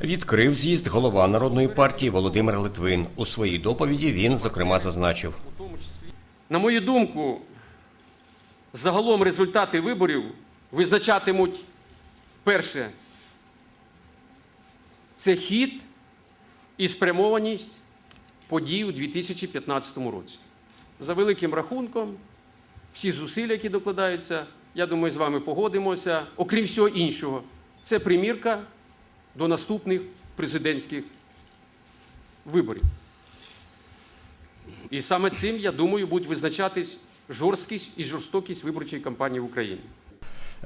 Відкрив з'їзд голова народної партії Володимир Литвин. У своїй доповіді він, зокрема, зазначив. На мою думку, загалом результати виборів визначатимуть перше це хід і спрямованість подій у 2015 році. За великим рахунком, всі зусилля, які докладаються, я думаю, з вами погодимося. Окрім всього іншого, це примірка до наступних президентських виборів. І саме цим, я думаю, будуть визначатись жорсткість і жорстокість виборчої кампанії в Україні.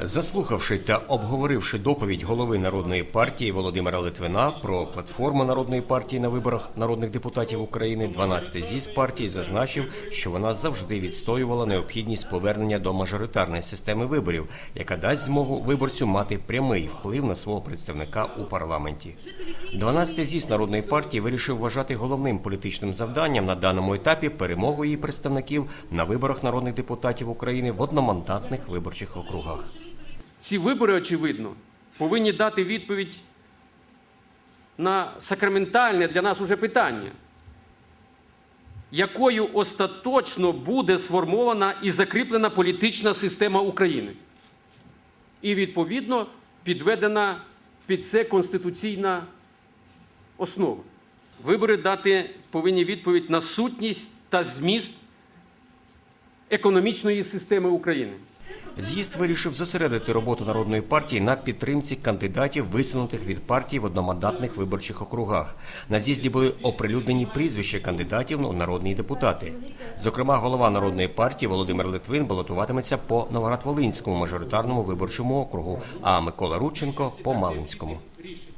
Заслухавши та обговоривши доповідь голови народної партії Володимира Литвина про платформу народної партії на виборах народних депутатів України, 12-й з'їзд партії зазначив, що вона завжди відстоювала необхідність повернення до мажоритарної системи виборів, яка дасть змогу виборцю мати прямий вплив на свого представника у парламенті. 12-й з'їзд народної партії вирішив вважати головним політичним завданням на даному етапі перемогу її представників на виборах народних депутатів України в одномандатних виборчих округах. Ці вибори, очевидно, повинні дати відповідь на сакраментальне для нас уже питання, якою остаточно буде сформована і закріплена політична система України. І, відповідно, підведена під це конституційна основа. Вибори дати повинні відповідь на сутність та зміст економічної системи України. З'їзд вирішив зосередити роботу народної партії на підтримці кандидатів, висунутих від партії в одномандатних виборчих округах. На з'їзді були оприлюднені прізвища кандидатів у народні депутати. Зокрема, голова народної партії Володимир Литвин балотуватиметься по Новоград-Волинському мажоритарному виборчому округу, а Микола Рудченко по Малинському.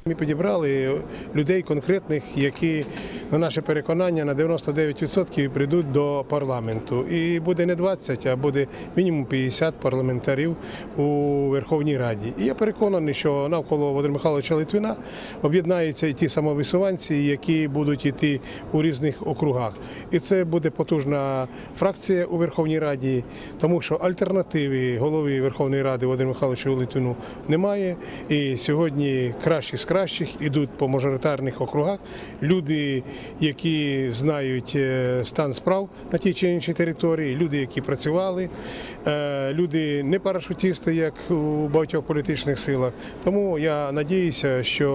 Ми підібрали людей конкретних, які на наше переконання на 99% прийдуть до парламенту. І буде не 20, а буде мінімум 50 парламентарів у Верховній Раді. І я переконаний, що навколо Володимира Михайловича Литвина об'єднаються і ті самовисуванці, які будуть йти у різних округах. І це буде потужна фракція у Верховній Раді, тому що альтернативи голови Верховної Ради Володимиру Михайловичу Литвину немає. І сьогодні кращі з кращих ідуть по мажоритарних округах. Люди, які знають е, стан справ на тій чи іншій території, люди, які працювали, е, люди не парашутісти, як у багатьох політичних силах. Тому я надіюся, що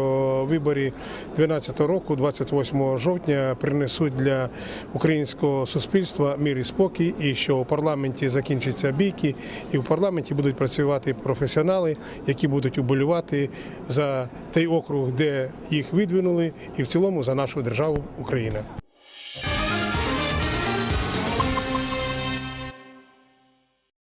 вибори 2012 року, 28 жовтня, принесуть для українського суспільства мир і спокій, і що у парламенті закінчаться бійки, і в парламенті будуть працювати професіонали, які будуть уболювати за той округ, де їх відвинули, і в цілому за нашу державу Україна.